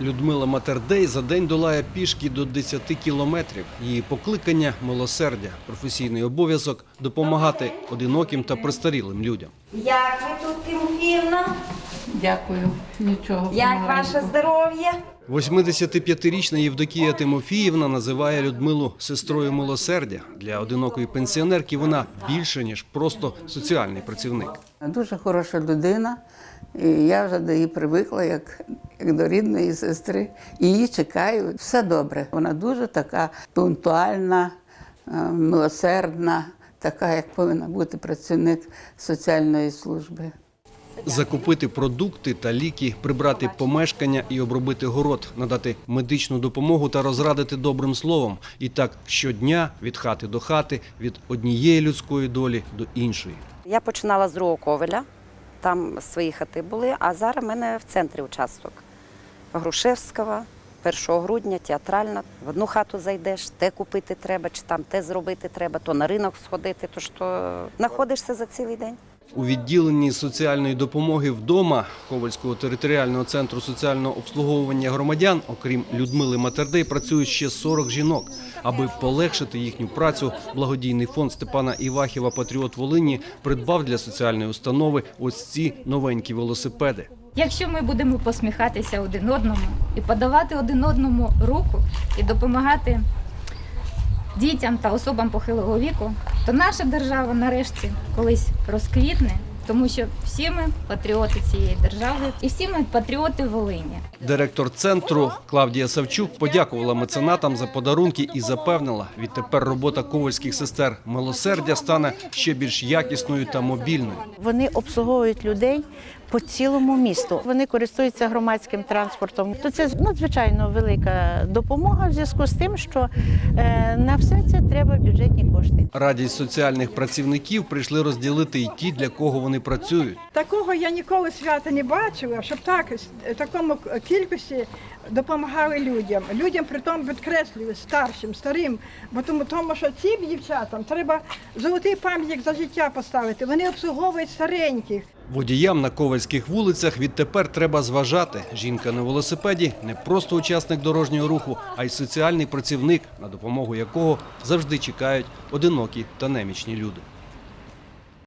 Людмила Матердей за день долає пішки до 10 кілометрів. Її покликання милосердя, професійний обов'язок допомагати одиноким та престарілим людям. Як ми тут, Тимофіївна? Дякую, нічого. Як ваше здоров'я? 85-річна Євдокія Тимофіївна називає Людмилу сестрою милосердя. Для одинокої пенсіонерки вона більше ніж просто соціальний працівник. Дуже хороша людина, і я вже до її привикла як, як до рідної сестри. Її чекаю. Все добре. Вона дуже така пунктуальна, е, милосердна, така, як повинна бути працівник соціальної служби. Закупити продукти та ліки, прибрати помешкання і обробити город, надати медичну допомогу та розрадити добрим словом. І так щодня від хати до хати, від однієї людської долі до іншої. Я починала з другого ковеля, там свої хати були, а зараз в мене в центрі участок. Грушевського, 1 грудня, театральна. В одну хату зайдеш, те купити треба, чи там те зробити треба, то на ринок сходити, то що знаходишся за цілий день. У відділенні соціальної допомоги вдома Ковальського територіального центру соціального обслуговування громадян, окрім Людмили Матердей, працюють ще 40 жінок. Аби полегшити їхню працю, благодійний фонд Степана Івахіва Патріот Волині придбав для соціальної установи ось ці новенькі велосипеди. Якщо ми будемо посміхатися один одному і подавати один одному руку і допомагати дітям та особам похилого віку, то наша держава нарешті колись розквітне, тому що всі ми патріоти цієї держави і всі ми патріоти Волині. Директор центру Клавдія Савчук подякувала меценатам за подарунки і запевнила, відтепер робота ковальських сестер милосердя стане ще більш якісною та мобільною. Вони обслуговують людей по цілому місту. Вони користуються громадським транспортом. То це надзвичайно велика допомога в зв'язку з тим, що е, на все треба бюджетні кошти. Радість соціальних працівників прийшли розділити і ті, для кого вони працюють. Такого я ніколи свята не бачила, щоб так в такому кількості допомагали людям. Людям при тому підкреслюю старшим, старим, бо тому, тому що цим дівчатам треба золотий пам'ятник за життя поставити. Вони обслуговують стареньких. Водіям на ковальських вулицях відтепер треба зважати. Жінка на велосипеді не просто учасник дорожнього руху, а й соціальний працівник, на допомогу якого завжди чекають одинокі та немічні люди.